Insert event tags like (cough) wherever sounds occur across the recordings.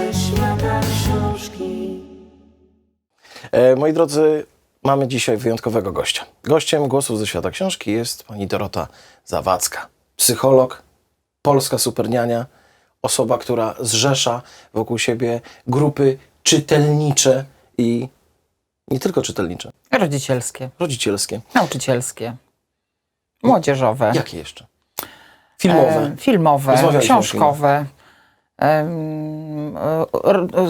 ze świata książki. E, moi drodzy, mamy dzisiaj wyjątkowego gościa. Gościem Głosów ze Świata Książki jest pani Dorota Zawadzka. Psycholog, polska superniania, osoba, która zrzesza wokół siebie grupy czytelnicze i nie tylko czytelnicze, Rodzicielskie, rodzicielskie. nauczycielskie, młodzieżowe, Jakie jeszcze? Filmowe. e, filmowe Rozmawialiśmy o książkowe.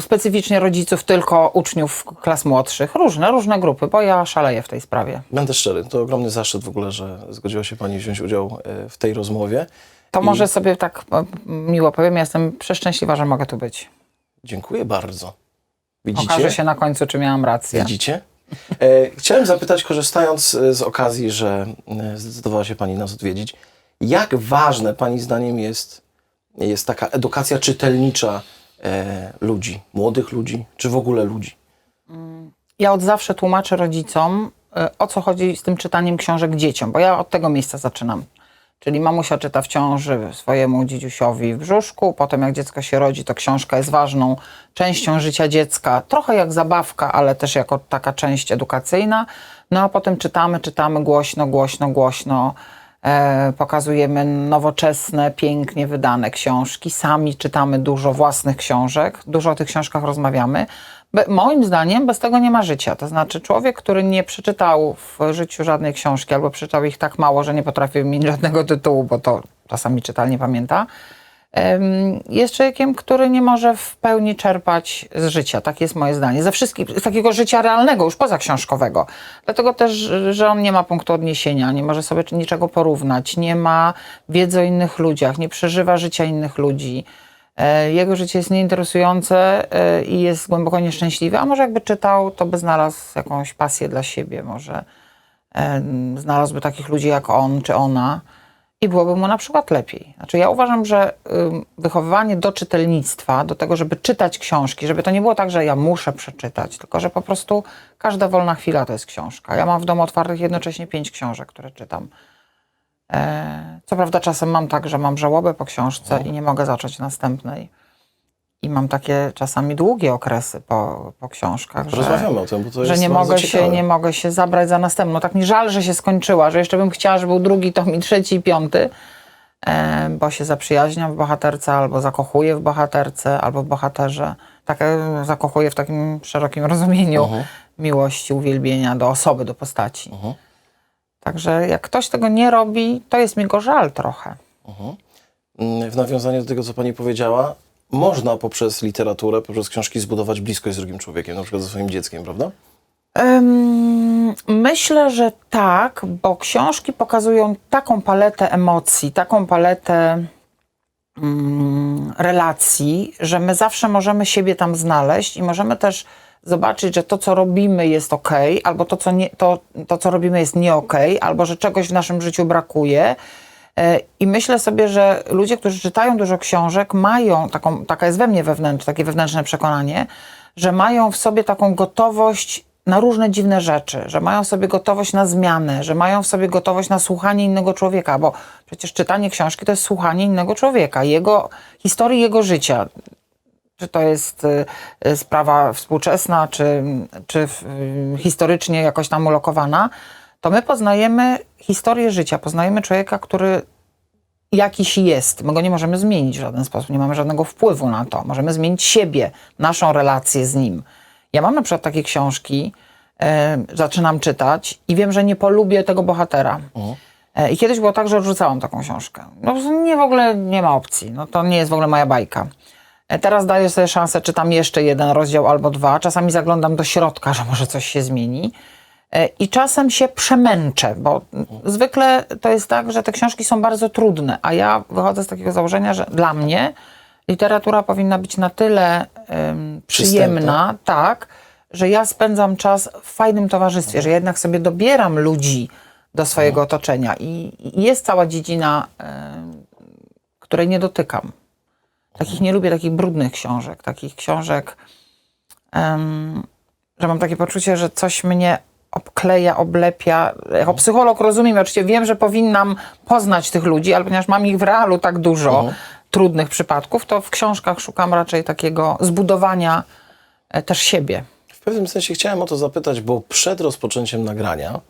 Specyficznie rodziców, tylko uczniów klas młodszych. Różne, różne grupy, bo ja szaleję w tej sprawie. Będę szczery, to ogromny zaszczyt w ogóle, że zgodziła się pani wziąć udział e, w tej rozmowie. To I- może sobie tak e, miło powiem, ja jestem przeszczęśliwa, że mogę tu być. Dziękuję bardzo. Widzicie? Okaże się na końcu, czy miałam rację. Widzicie? E, chciałem zapytać, korzystając e, z okazji, że zdecydowała się Pani nas odwiedzić, jak ważne Pani zdaniem jest, jest taka edukacja czytelnicza e, ludzi, młodych ludzi, czy w ogóle ludzi? Ja od zawsze tłumaczę rodzicom, y, o co chodzi z tym czytaniem książek dzieciom, bo ja od tego miejsca zaczynam. Czyli mamusia czyta w ciąży swojemu dzidziusiowi w brzuszku, potem jak dziecko się rodzi, to książka jest ważną częścią życia dziecka, trochę jak zabawka, ale też jako taka część edukacyjna. No a potem czytamy, czytamy głośno, głośno, głośno. E, pokazujemy nowoczesne, pięknie wydane książki. Sami czytamy dużo własnych książek, dużo o tych książkach rozmawiamy. Moim zdaniem bez tego nie ma życia. To znaczy człowiek, który nie przeczytał w życiu żadnej książki albo przeczytał ich tak mało, że nie potrafi wymienić żadnego tytułu, bo to czasami czytelnie pamięta, jest człowiekiem, który nie może w pełni czerpać z życia. Tak jest moje zdanie. Ze wszystkich, z takiego życia realnego, już poza książkowego. Dlatego też, że on nie ma punktu odniesienia, nie może sobie niczego porównać, nie ma wiedzy o innych ludziach, nie przeżywa życia innych ludzi. E, Jego życie jest nieinteresujące e, i jest głęboko nieszczęśliwe, a może jakby czytał, to by znalazł jakąś pasję dla siebie, może znalazłby takich ludzi jak on czy ona i byłoby mu na przykład lepiej. Znaczy ja uważam, że wychowywanie do czytelnictwa, do tego, żeby czytać książki, żeby to nie było tak, że ja muszę przeczytać, tylko że po prostu każda wolna chwila to jest książka. Ja mam w domu otwartych jednocześnie pięć książek, które czytam. E, co prawda czasem mam tak, że mam żałobę po książce i nie mogę zacząć następnej. I mam takie czasami długie okresy po, po książkach. że- Rozmawiamy o tym, bo to że jest nie bardzo mogę, się, nie mogę się zabrać za następną. Tak mi żal, że się skończyła, że jeszcze bym chciała, żeby był drugi tom i trzeci i piąty, e, bo się zaprzyjaźniam w bohaterce, albo zakochuję w bohaterce, albo w bohaterze. Tak e, zakochuję w takim szerokim rozumieniu Mhm. miłości, uwielbienia do osoby, do postaci. Także jak ktoś tego nie robi, to jest mi go żal trochę. Mm, W nawiązaniu do tego, co Pani powiedziała, można poprzez literaturę, poprzez książki zbudować bliskość z drugim człowiekiem, na przykład ze swoim dzieckiem, prawda? Myślę, że tak, bo książki pokazują taką paletę emocji, taką paletę mm, relacji, że my zawsze możemy siebie tam znaleźć i możemy też zobaczyć, że to, co robimy, jest ok, albo to, co, nie, to, to, co robimy, jest nie ok, albo że czegoś w naszym życiu brakuje. E, I myślę sobie, że ludzie, którzy czytają dużo książek, mają taką, taka jest we mnie wewnętrzne, takie wewnętrzne przekonanie, że mają w sobie taką gotowość na różne dziwne rzeczy, że mają w sobie gotowość na zmianę, że mają w sobie gotowość na słuchanie innego człowieka, bo przecież czytanie książki to jest słuchanie innego człowieka, jego historii jego życia. Czy to jest y, sprawa współczesna, czy, czy y, historycznie jakoś tam ulokowana, to my poznajemy historię życia, poznajemy człowieka, który jakiś jest. My go nie możemy zmienić w żaden sposób, nie mamy żadnego wpływu na to. Możemy zmienić siebie, naszą relację z nim. Ja mam na przykład takie książki, e, zaczynam czytać i wiem, że nie polubię tego bohatera. E, I kiedyś było tak, że odrzucałam taką książkę. No nie w ogóle nie ma opcji, no to nie jest w ogóle moja bajka. E, Teraz daję sobie szansę, czytam jeszcze jeden rozdział albo dwa. Czasami zaglądam do środka, że może coś się zmieni. E, I czasem się przemęczę, bo zwykle to jest tak, że te książki są bardzo trudne, a ja wychodzę z takiego założenia, że dla mnie literatura powinna być na tyle em, przyjemna, tak, że ja spędzam czas w fajnym towarzystwie, że jednak sobie dobieram ludzi do swojego otoczenia i, i jest cała dziedzina, em, której nie dotykam. Takich nie lubię, takich brudnych książek, takich książek, em, że mam takie poczucie, że coś mnie obkleja, oblepia. Jako psycholog rozumiem, oczywiście wiem, że powinnam poznać tych ludzi, ale ponieważ mam ich w realu tak dużo, trudnych przypadków, to w książkach szukam raczej takiego zbudowania e, też siebie. W pewnym sensie chciałem o to zapytać, bo przed rozpoczęciem nagrania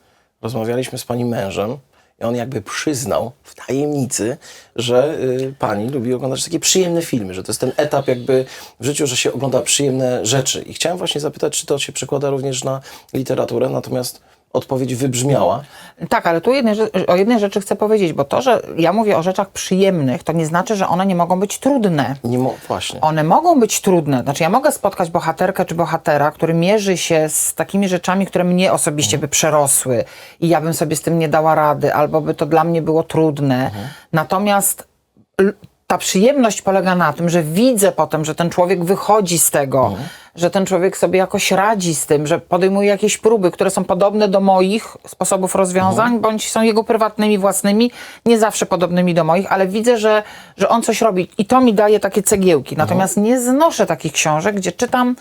rozmawialiśmy z pani mężem i on jakby przyznał w tajemnicy, że y, pani lubi oglądać takie przyjemne filmy, że to jest ten etap jakby w życiu, że się ogląda przyjemne rzeczy. I chciałem właśnie zapytać, czy to się przekłada również na literaturę, natomiast odpowiedź wybrzmiała. Tak, ale tu jednej, o jednej rzeczy chcę powiedzieć, bo to, że ja mówię o rzeczach przyjemnych, to nie znaczy, że one nie mogą być trudne. Nie mo- właśnie. One mogą być trudne. Znaczy, ja mogę spotkać bohaterkę czy bohatera, który mierzy się z takimi rzeczami, które mnie osobiście by przerosły i ja bym sobie z tym nie dała rady, albo by to dla mnie było trudne. Natomiast l- ta przyjemność polega na tym, że widzę potem, że ten człowiek wychodzi z tego, że ten człowiek sobie jakoś radzi z tym, że podejmuje jakieś próby, które są podobne do moich sposobów rozwiązań, bądź są jego prywatnymi, własnymi, nie zawsze podobnymi do moich, ale widzę, że, że on coś robi i to mi daje takie cegiełki. Natomiast nie znoszę takich książek, gdzie czytam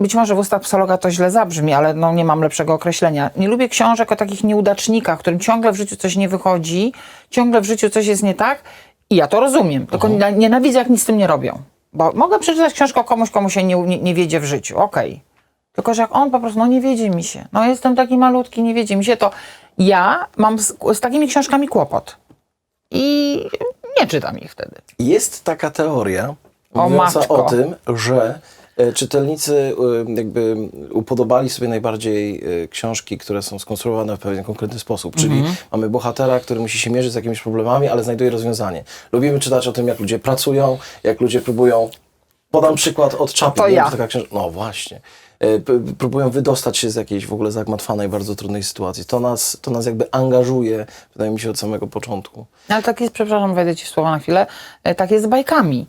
być może w ustach psychologa to źle zabrzmi, ale no nie mam lepszego określenia. Nie lubię książek o takich nieudacznikach, którym ciągle w życiu coś nie wychodzi, ciągle w życiu coś jest nie tak i ja to rozumiem, tylko nie- nienawidzę, jak nic z tym nie robią. Bo mogę przeczytać książkę o komuś, komu się nie, nie, nie wiedzie w życiu, okej. Tylko, że jak on po prostu, no nie wiedzie mi się, no jestem taki malutki, nie wiedzie mi się, to ja mam z, z takimi książkami kłopot. I nie czytam ich wtedy. Jest taka teoria O mówiąca matko. o tym, że czytelnicy e, jakby upodobali sobie najbardziej e, książki, które są skonstruowane w pewien konkretny sposób. Czyli Mhm. mamy bohatera, który musi się mierzyć z jakimiś problemami, ale znajduje rozwiązanie. Lubimy czytać o tym, jak ludzie pracują, jak ludzie próbują. Podam przykład od Czapy. To ja. czy taka książ- No właśnie. E, Próbują wydostać się z jakiejś w ogóle zagmatwanej, bardzo trudnej sytuacji. To nas, to nas jakby angażuje, wydaje mi się, od samego początku. Ale tak jest, przepraszam, wejdę ci w słowo na chwilę, e, tak jest z bajkami.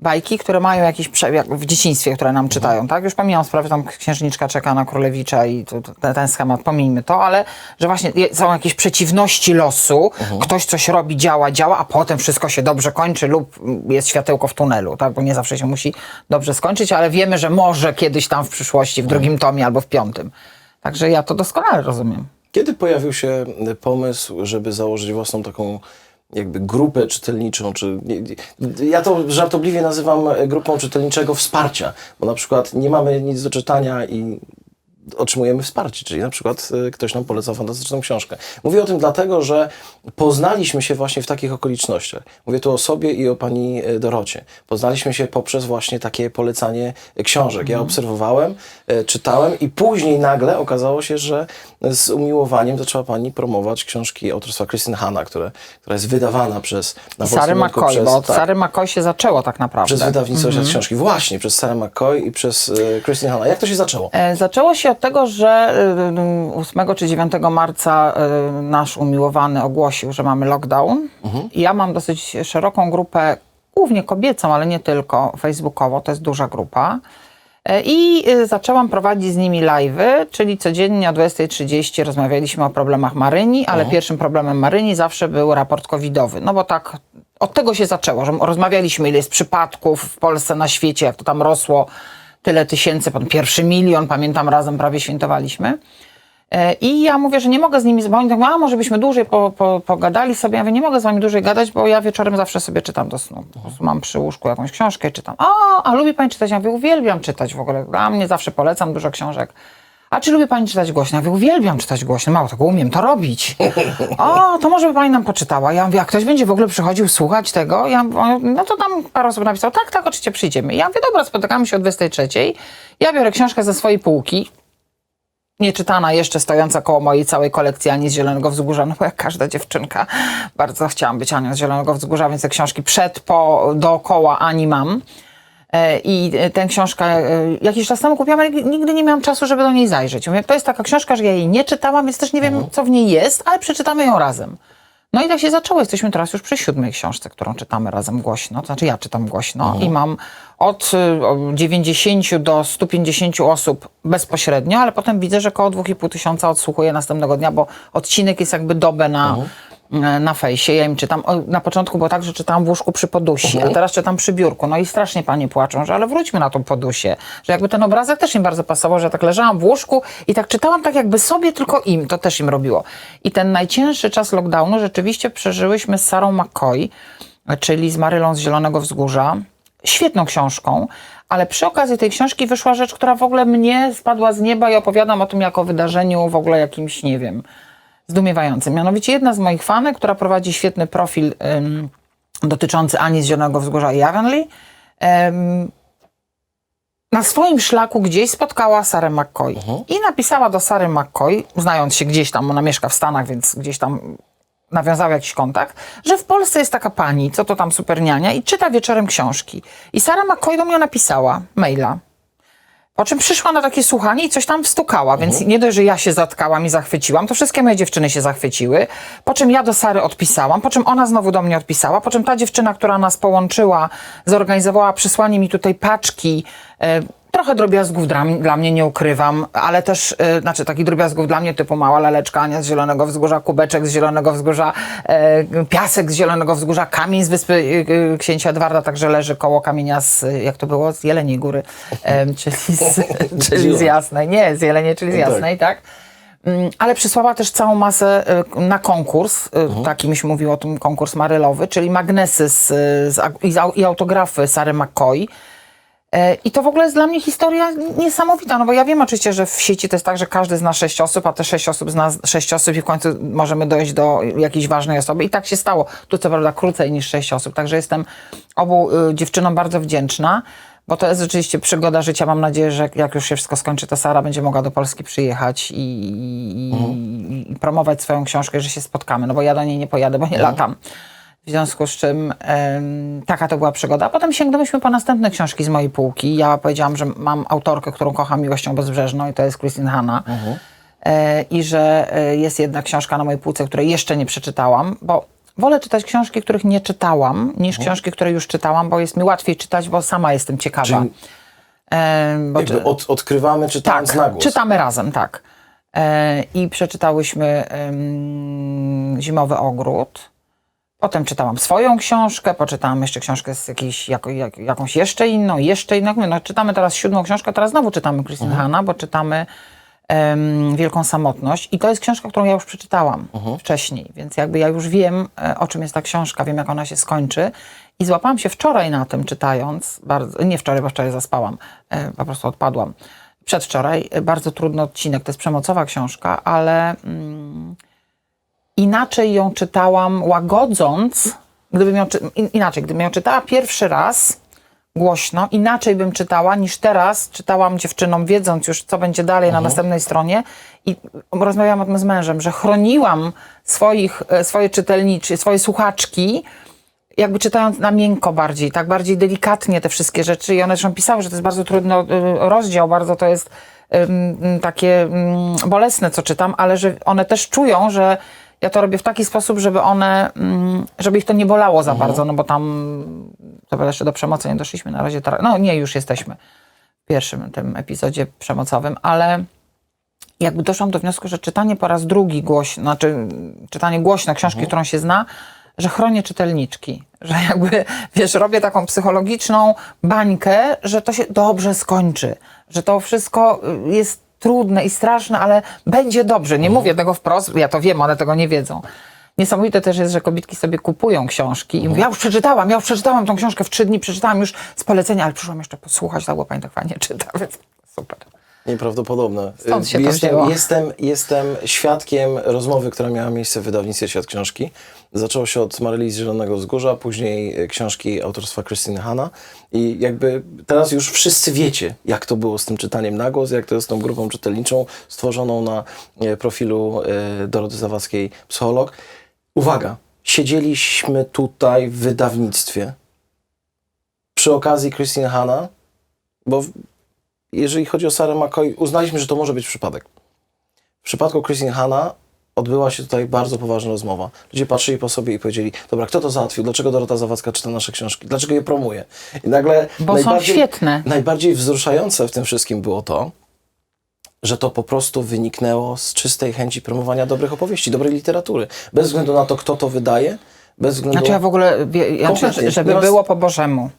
Bajki, które mają jakiś prze... jak w dzieciństwie, które nam czytają, tak? Już pomijam sprawę, tam księżniczka czeka na królewicza i to, to, ten- schemat, pomijmy to, ale że właśnie są jakieś przeciwności losu, ktoś coś robi, działa, działa, a potem wszystko się dobrze kończy lub jest światełko w tunelu, tak? Bo nie zawsze się musi dobrze skończyć, ale wiemy, że może kiedyś tam w przyszłości, w drugim tomie albo w piątym. Także ja to doskonale rozumiem. Kiedy pojawił się pomysł, żeby założyć własną taką jakby grupę czytelniczą, czy ja to żartobliwie nazywam e, grupą czytelniczego wsparcia, bo na przykład nie mamy nic do czytania i otrzymujemy wsparcie, czyli na przykład y, ktoś nam poleca fantastyczną książkę. Mówię o tym dlatego, że poznaliśmy się właśnie w takich okolicznościach. Mówię tu o sobie i o pani y, Dorocie. Poznaliśmy się poprzez właśnie takie polecanie książek. Ja obserwowałem, y, czytałem i później nagle okazało się, że z umiłowaniem zaczęła pani promować książki autorstwa Krystyn Hanna, które, która jest wydawana przez na Sary McCoy, przez- bo tak, Sary McCoy się zaczęło tak naprawdę. przez wydawnictwo Świat Książki. Właśnie, przez Sarah McCoy i przez y, Krystyn Hanna. Jak to się zaczęło? E, Zaczęło się od tego, że y, 8 czy 9 marca y, nasz umiłowany ogłosił, że mamy lockdown. I ja mam dosyć szeroką grupę, głównie kobiecą, ale nie tylko, facebookowo, to jest duża grupa. E, I y, zaczęłam prowadzić z nimi live'y, czyli codziennie o 20.30 rozmawialiśmy o problemach Maryni, ale pierwszym problemem Maryni zawsze był raport covidowy. No bo tak, od tego się zaczęło, że rozmawialiśmy, ile jest przypadków w Polsce, na świecie, jak to tam rosło, tyle tysięcy, pan pierwszy milion, pamiętam, razem prawie świętowaliśmy. E, I ja mówię, że nie mogę z nimi, bo oni tak mówią, a może byśmy dłużej po, po, pogadali sobie. Ja mówię, nie mogę z wami dłużej gadać, bo ja wieczorem zawsze sobie czytam do snu. Mam przy łóżku jakąś książkę i czytam. A, a lubi pani czytać? Ja mówię, uwielbiam czytać w ogóle. Dla mnie zawsze polecam dużo książek. A czy lubi pani czytać głośno? Ja mówię, uwielbiam czytać głośno. Mało tego, umiem to robić. (laughs) O, to może by pani nam poczytała. Ja mówię, a ktoś będzie w ogóle przychodził słuchać tego? Ja no to tam parę osób napisało, tak, tak, oczywiście przyjdziemy. Ja mówię, dobra, spotykamy się o 23. Ja biorę książkę ze swojej półki, nieczytana jeszcze stojąca koło mojej całej kolekcji Ani z Zielonego Wzgórza, no bo jak każda dziewczynka bardzo chciałam być Anią z Zielonego Wzgórza, więc te książki przed, po, dookoła Ani mam. E, I e, tę książkę e, jakiś czas temu kupiłam, ale nigdy nie miałam czasu, żeby do niej zajrzeć. Mówię, to jest taka książka, że ja jej nie czytałam, więc też nie wiem, co w niej jest, ale przeczytamy ją razem. No i tak się zaczęło. Jesteśmy teraz już przy siódmej książce, którą czytamy razem głośno. To znaczy ja czytam głośno i mam od y, o 90 do 150 osób bezpośrednio, ale potem widzę, że około 2,5 tysiąca odsłuchuje następnego dnia, bo odcinek jest jakby dobę na, e, na fejsie. Ja im czytam. O, na początku było tak, że czytałam w łóżku przy podusi, a teraz czytam przy biurku. No i strasznie panie płaczą, że ale wróćmy na tą podusię. Że jakby ten obrazek też im bardzo pasował, że ja tak leżałam w łóżku i tak czytałam tak jakby sobie, tylko im. To też im robiło. I ten najcięższy czas lockdownu rzeczywiście przeżyłyśmy z Sarą McCoy, czyli z Marylą z Zielonego Wzgórza. Świetną książką, ale przy okazji tej książki wyszła rzecz, która w ogóle mnie spadła z nieba i opowiadam o tym jako wydarzeniu w ogóle jakimś, nie wiem, zdumiewającym. Mianowicie jedna z moich fanek, która prowadzi świetny profil ym, dotyczący Ani z Zielonego Wzgórza i Avonlea, ym, na swoim szlaku gdzieś spotkała Sarę McCoy i napisała do Sary McCoy, znając się gdzieś tam, ona mieszka w Stanach, więc gdzieś tam nawiązał jakiś kontakt, że w Polsce jest taka pani, co to tam superniania i czyta wieczorem książki. I Sara McCoy do mnie napisała maila. Po czym przyszła na takie słuchanie i coś tam wstukała, więc nie dość, że ja się zatkałam i zachwyciłam, to wszystkie moje dziewczyny się zachwyciły. Po czym ja do Sary odpisałam, po czym ona znowu do mnie odpisała, po czym ta dziewczyna, która nas połączyła, zorganizowała przysłanie mi tutaj paczki, e, trochę drobiazgów dla, dla mnie, nie ukrywam, ale też, e, znaczy takich drobiazgów dla mnie typu mała laleczka, Ania z Zielonego Wzgórza, kubeczek z Zielonego Wzgórza, e, piasek z Zielonego Wzgórza, kamień z wyspy e, e, księcia Edwarda, także leży koło kamienia z, jak to było, z Jeleniej Góry, e, czyli, z, (laughs) czyli z Jasnej, nie, z Jeleniej, czyli z Tak. Jasnej, tak? Mm, Ale przysłała też całą masę e, na konkurs, e, taki myśmy mówił o tym konkurs marylowy, czyli magnesy z, z, i autografy Sary McCoy. E, I to w ogóle jest dla mnie historia niesamowita, no bo ja wiem oczywiście, że w sieci to jest tak, że każdy zna sześć osób, a te sześć osób zna sześć osób i w końcu możemy dojść do jakiejś ważnej osoby. I tak się stało. Tu co prawda krócej niż sześć osób, także jestem obu y, dziewczynom bardzo wdzięczna, bo to jest rzeczywiście przygoda życia. Mam nadzieję, że jak już się wszystko skończy, to Sara będzie mogła do Polski przyjechać i, i, i, i promować swoją książkę, że się spotkamy, no bo ja do niej nie pojadę, bo nie latam. W związku z czym em, taka to była przygoda. A potem sięgnęłyśmy po następne książki z mojej półki. Ja powiedziałam, że mam autorkę, którą kocham miłością bezbrzeżną i to jest Christine Hanna. E, I że e, jest jedna książka na mojej półce, której jeszcze nie przeczytałam, bo wolę czytać książki, których nie czytałam, niż książki, które już czytałam, bo jest mi łatwiej czytać, bo sama jestem ciekawa. Czyli Em, bo jakby od, odkrywamy czytając tak, na głos. czytamy razem, tak. E, I przeczytałyśmy Zimowy Ogród. Potem czytałam swoją książkę, poczytałam jeszcze książkę z jakiejś, jako, jak, jakąś jeszcze inną, jeszcze inną. No, czytamy teraz siódmą książkę, teraz znowu czytamy Christine Hanna, bo czytamy em, Wielką Samotność. I to jest książka, którą ja już przeczytałam wcześniej, więc jakby ja już wiem, e, o czym jest ta książka, wiem, jak ona się skończy. I złapałam się wczoraj na tym, czytając, bardzo, nie wczoraj, bo wczoraj zaspałam, e, po prostu odpadłam. Przedwczoraj, e, bardzo trudny odcinek, to jest przemocowa książka, ale mm, inaczej ją czytałam, łagodząc, gdybym ją, inaczej, gdybym ją czytała pierwszy raz głośno, inaczej bym czytała niż teraz czytałam dziewczynom, wiedząc już, co będzie dalej na następnej stronie. I rozmawiałam o tym z mężem, że chroniłam swoich, e, swoje czytelniczy, swoje słuchaczki, jakby czytając na miękko bardziej, tak bardziej delikatnie te wszystkie rzeczy. I one zresztą pisały, że to jest bardzo trudny y, rozdział, bardzo to jest takie ym, bolesne, co czytam, ale że one też czują, że ja to robię w taki sposób, żeby one, ym, żeby ich to nie bolało za bardzo, no bo tam, to jeszcze do przemocy nie doszliśmy na razie, no nie, już jesteśmy w pierwszym tym epizodzie przemocowym, ale jakby doszłam do wniosku, że czytanie po raz drugi głośno, znaczy czytanie głośno książki, którą się zna, że chronię czytelniczki. (laughs) Że jakby, wiesz, robię taką psychologiczną bańkę, że to się dobrze skończy. Że to wszystko y, jest trudne i straszne, ale będzie dobrze. Nie mówię tego wprost, ja to wiem, one tego nie wiedzą. Niesamowite też jest, że kobietki sobie kupują książki i mówią, ja już przeczytałam, ja już przeczytałam tą książkę w trzy dni, przeczytałam już z polecenia, ale przyszłam jeszcze posłuchać, tak, bo pani tak fajnie czyta, więc super. Nieprawdopodobne. Stąd się to jestem, wzięło. jestem, jestem świadkiem rozmowy, która miała miejsce w wydawnictwie Świat Książki. Zaczęło się od Maryli z Zielonego Wzgórza, później e, książki autorstwa Christine Hanna i jakby teraz już wszyscy wiecie, jak to było z tym czytaniem na głos, jak to jest z tą grupą czytelniczą stworzoną na e, profilu Doroty Zawadzkiej, psycholog. Uwaga, siedzieliśmy tutaj w wydawnictwie przy okazji Christine Hanna, bo jeżeli chodzi o Sarę McCoy, uznaliśmy, że to może być przypadek. W przypadku Christine Hanna odbyła się tutaj bardzo poważna rozmowa. Ludzie patrzyli po sobie i powiedzieli, dobra, kto to załatwił? Dlaczego Dorota Zawadzka czyta nasze książki? Dlaczego je promuje? I nagle Bo są świetne. najbardziej wzruszające w tym wszystkim było to, że to po prostu wyniknęło z czystej chęci promowania dobrych opowieści, dobrej literatury. Bez względu na to, kto to wydaje, bez względu Znaczy ja w ogóle, ja, żeby było po Bożemu,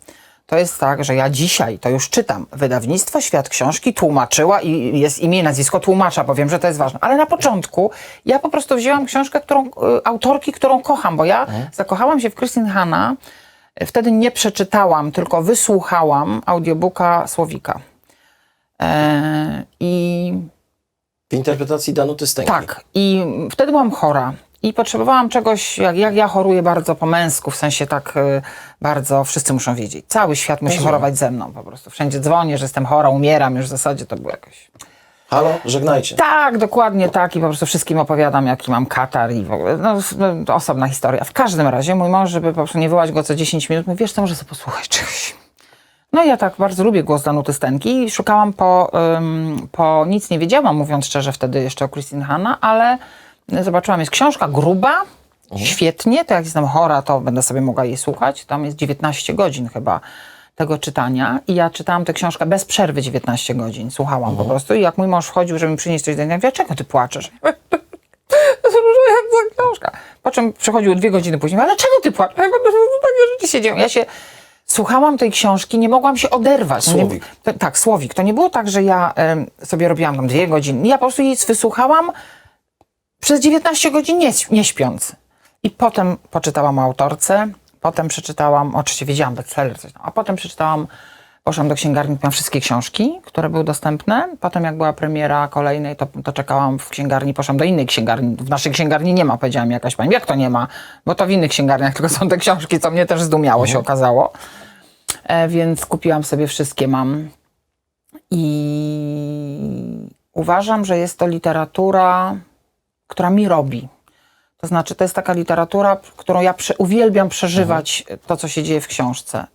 to jest tak, że ja dzisiaj to już czytam. Wydawnictwo Świat Książki tłumaczyła i jest imię i nazwisko tłumacza, bo wiem, że to jest ważne. Ale na początku ja po prostu wzięłam książkę którą, y, autorki, którą kocham, bo ja zakochałam się w Christine Hanna. Wtedy nie przeczytałam, tylko wysłuchałam audiobooka Słowika. E, I W interpretacji Danuty Stęki. tak, i wtedy byłam chora. I potrzebowałam czegoś, jak, jak ja choruję bardzo po męsku, w sensie tak y, bardzo wszyscy muszą wiedzieć. Cały świat musi chorować ze mną po prostu. Wszędzie dzwonię, że jestem chora, umieram, już w zasadzie to było jakoś... Halo, żegnajcie. Tak, dokładnie tak i po prostu wszystkim opowiadam, jaki mam katar i w ogóle, no, no to osobna historia. W każdym razie mój mąż, żeby po prostu nie wyłać go co 10 minut, mówi, wiesz co, może sobie posłuchać czegoś. No i ja tak bardzo lubię głos Danuty Stenki i szukałam po, ym, po nic nie wiedziałam, mówiąc szczerze wtedy jeszcze o Christine Hanna, ale zobaczyłam, jest książka gruba, świetnie, to jak jestem chora, to będę sobie mogła jej słuchać. Tam jest 19 godzin chyba tego czytania i ja czytałam tę książkę bez przerwy 19 godzin, słuchałam po prostu i jak mój mąż wchodził, żeby mi przynieść coś do jedzenia, dlaczego ty płaczesz? (laughs) za książka. Po czym przychodził dwie godziny później, ale dlaczego ty płaczesz? Ja mówię, "No, Takie rzeczy się dzieją. Ja się słuchałam tej książki, nie mogłam się oderwać. No nie- Słowik. to, tak, Słowik. To nie było tak, że ja em, sobie robiłam tam dwie godziny. Ja po prostu jej wysłuchałam przez 19 godzin nie, nie śpiąc. I potem poczytałam o autorce, potem przeczytałam, oczywiście wiedziałam bestseller, coś tam, a potem przeczytałam, poszłam do księgarni, kupiłam wszystkie książki, które były dostępne. Potem jak była premiera kolejnej, to, to czekałam w księgarni, poszłam do innej księgarni. W naszej księgarni nie ma, powiedziała mi jakaś pani. Jak to nie ma? Bo to w innych księgarniach tylko są te książki, co mnie też zdumiało się okazało. E, więc kupiłam sobie wszystkie, mam. I uważam, że jest to literatura, która mi robi. To znaczy, to jest taka literatura, którą ja prze, uwielbiam przeżywać to, co się dzieje w książce.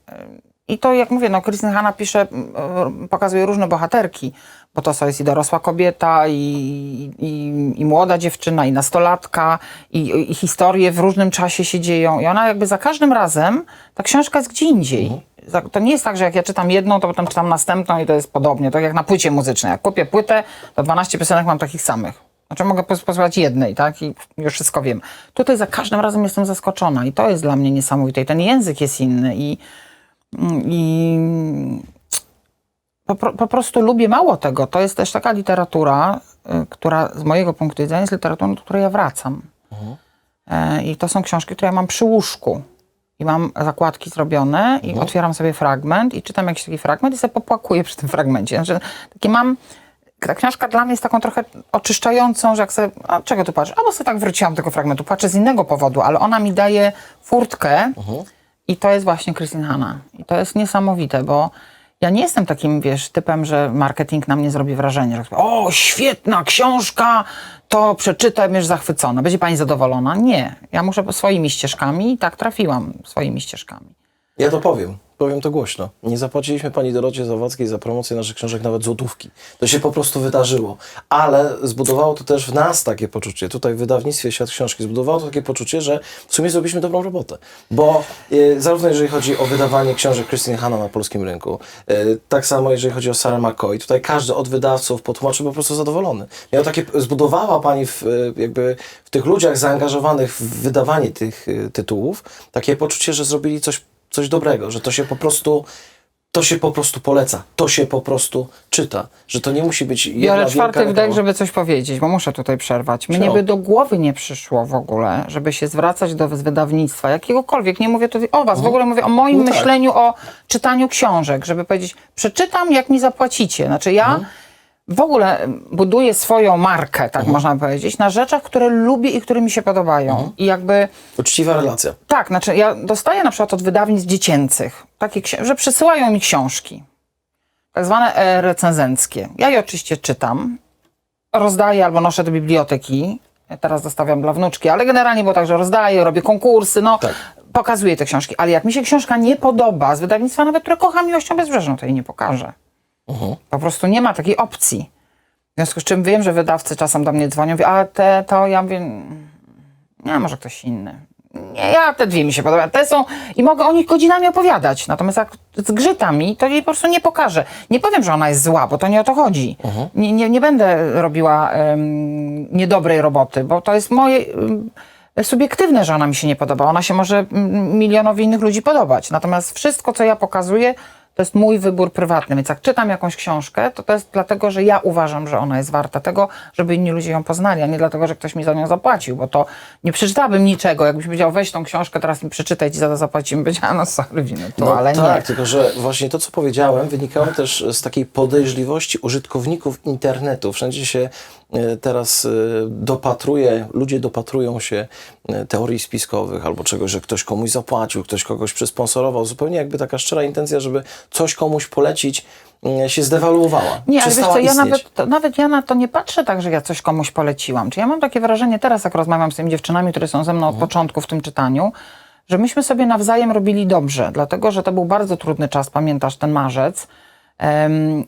I to, jak mówię, no, Christine Hanna pisze, pokazuje różne bohaterki, bo to jest i dorosła kobieta, i, i, i młoda dziewczyna, i nastolatka, i, i historie w różnym czasie się dzieją. I ona jakby za każdym razem, ta książka jest gdzie indziej. Za- To nie jest tak, że jak ja czytam jedną, to potem czytam następną i to jest podobnie. Tak jak na płycie muzycznej. Jak kupię płytę, to 12 piosenek mam takich samych. Znaczy mogę pos- posłuchać jednej, tak? I już wszystko wiem. Tutaj za każdym razem jestem zaskoczona i to jest dla mnie niesamowite. I ten język jest inny i, i po, po prostu lubię mało tego. To jest też taka literatura, y, która z mojego punktu widzenia jest literaturą, do której ja wracam. E, I to są książki, które ja mam przy łóżku. I mam zakładki zrobione i otwieram sobie fragment i czytam jakiś taki fragment i sobie popłakuję przy tym fragmencie. Znaczy, takie mam... Ta książka dla mnie jest taką trochę oczyszczającą, że jak sobie, a czego tu patrzę? Albo sobie tak wróciłam do tego fragmentu, patrzę z innego powodu, ale ona mi daje furtkę i to jest właśnie Christine Hanna. I to jest niesamowite, bo ja nie jestem takim, wiesz, typem, że marketing na mnie zrobi wrażenie, że o, świetna książka, to przeczytaj, będziesz zachwycona, będzie pani zadowolona. Nie, ja muszę swoimi ścieżkami i tak trafiłam swoimi ścieżkami. Ja to powiem. Powiem to głośno. Nie zapłaciliśmy pani Dorocie Zawadzkiej za promocję naszych książek nawet złotówki. To się po prostu wydarzyło. Ale zbudowało to też w nas takie poczucie, tutaj w wydawnictwie Świat Książki, zbudowało to takie poczucie, że w sumie zrobiliśmy dobrą robotę. Bo e, zarówno jeżeli chodzi o wydawanie książek Christine Hanna na polskim rynku, e, tak samo jeżeli chodzi o Sarah McCoy, tutaj każdy od wydawców, po tłumaczy po prostu zadowolony. Miał takie, zbudowała pani w, e, jakby w tych ludziach zaangażowanych w wydawanie tych tytułów takie poczucie, że zrobili coś coś dobrego, że to się po prostu to się po prostu poleca, to się po prostu czyta, że to nie musi być jedna Biorę czwarty wdech, żeby coś powiedzieć, bo muszę tutaj przerwać. Mnie Śmiało. by do głowy nie przyszło w ogóle, żeby się zwracać do wydawnictwa, jakiegokolwiek. Nie mówię tutaj o was, w ogóle mówię o moim No tak. myśleniu o czytaniu książek, żeby powiedzieć, przeczytam, jak mi zapłacicie. Znaczy ja Mhm. W ogóle buduję swoją markę, tak Mhm. można powiedzieć, na rzeczach, które lubię i które mi się podobają. Mhm. I jakby Uczciwa relacja. tak, znaczy ja dostaję na przykład od wydawnictw dziecięcych, takie, że przysyłają mi książki, tak zwane e, recenzenckie. Ja je oczywiście czytam, rozdaję albo noszę do biblioteki, Ja teraz dostawiam dla wnuczki, ale generalnie było tak, że rozdaję, robię konkursy, no Tak. pokazuję te książki, ale jak mi się książka nie podoba z wydawnictwa nawet, które kocham miłością bezbrzeżną, to jej nie pokażę. Po prostu nie ma takiej opcji. W związku z czym wiem, że wydawcy czasem do mnie dzwonią, mówią, a te, to ja mówię, nie, może ktoś inny. Nie, ja te dwie mi się podobają. Te są i mogę o nich godzinami opowiadać. Natomiast jak zgrzyta mi, to jej po prostu nie pokażę. Nie powiem, że ona jest zła, bo to nie o to chodzi. Nie, nie, nie będę robiła em, niedobrej roboty, bo to jest moje, em, subiektywne, że ona mi się nie podoba. Ona się może mm, milionowi innych ludzi podobać. Natomiast wszystko, co ja pokazuję, to jest mój wybór prywatny. Więc jak czytam jakąś książkę, to to jest dlatego, że ja uważam, że ona jest warta tego, żeby inni ludzie ją poznali, a nie dlatego, że ktoś mi za nią zapłacił, bo to nie przeczytałabym niczego. Jakbyś powiedział, weź tą książkę, teraz mi przeczytaj, ci za to zapłacimy. Powiedziała, no sorry, winy tu, ale tak, nie. tylko że właśnie to, co powiedziałem, wynikało też z takiej podejrzliwości użytkowników internetu. Wszędzie się teraz e, dopatruje, ludzie dopatrują się e, teorii spiskowych albo czegoś, że ktoś komuś zapłacił, ktoś kogoś przysponsorował. Zupełnie jakby taka szczera intencja, żeby coś komuś polecić, e, się zdewaluowała. Nie, ale wiesz co, ja nawet, to, nawet ja na to nie patrzę tak, że ja coś komuś poleciłam. Czy ja mam takie wrażenie teraz, jak rozmawiam z tymi dziewczynami, które są ze mną Mhm. od początku w tym czytaniu, że myśmy sobie nawzajem robili dobrze, dlatego że to był bardzo trudny czas, pamiętasz ten marzec.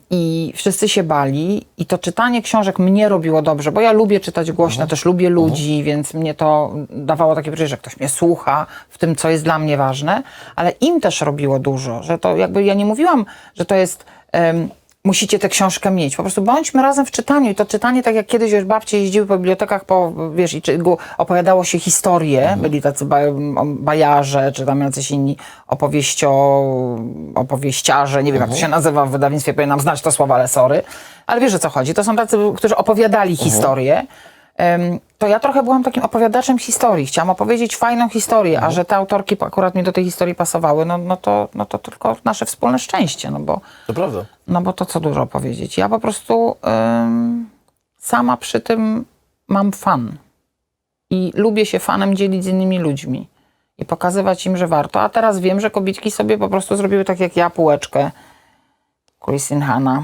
I wszyscy się bali, i to czytanie książek mnie robiło dobrze, bo ja lubię czytać głośno, Mhm. też lubię ludzi, więc mnie to dawało takie wrażenie, że ktoś mnie słucha w tym, co jest dla mnie ważne, ale im też robiło dużo, że to jakby ja nie mówiłam, że to jest. em, musicie tę książkę mieć. Po prostu bądźmy razem w czytaniu i to czytanie, tak jak kiedyś już babcie jeździły po bibliotekach, po, wiesz, i czy, opowiadało się historie, byli tacy ba, bajarze, czy tam jacyś inni opowieścio, opowieściarze, nie wiem jak to się nazywa w wydawnictwie, powinnam znać to słowa, ale sorry. Ale wiesz o co chodzi, to są tacy, którzy opowiadali historię. Em, to ja trochę byłam takim opowiadaczem historii. Chciałam opowiedzieć fajną historię, a że te autorki akurat mi do tej historii pasowały, no, no, to, no to tylko nasze wspólne szczęście, no bo To prawda. no bo to co dużo powiedzieć. Ja po prostu ym, sama przy tym mam fan. I lubię się fanem dzielić z innymi ludźmi. I pokazywać im, że warto. A teraz wiem, że kobietki sobie po prostu zrobiły tak jak ja, półeczkę. Christine Hanna.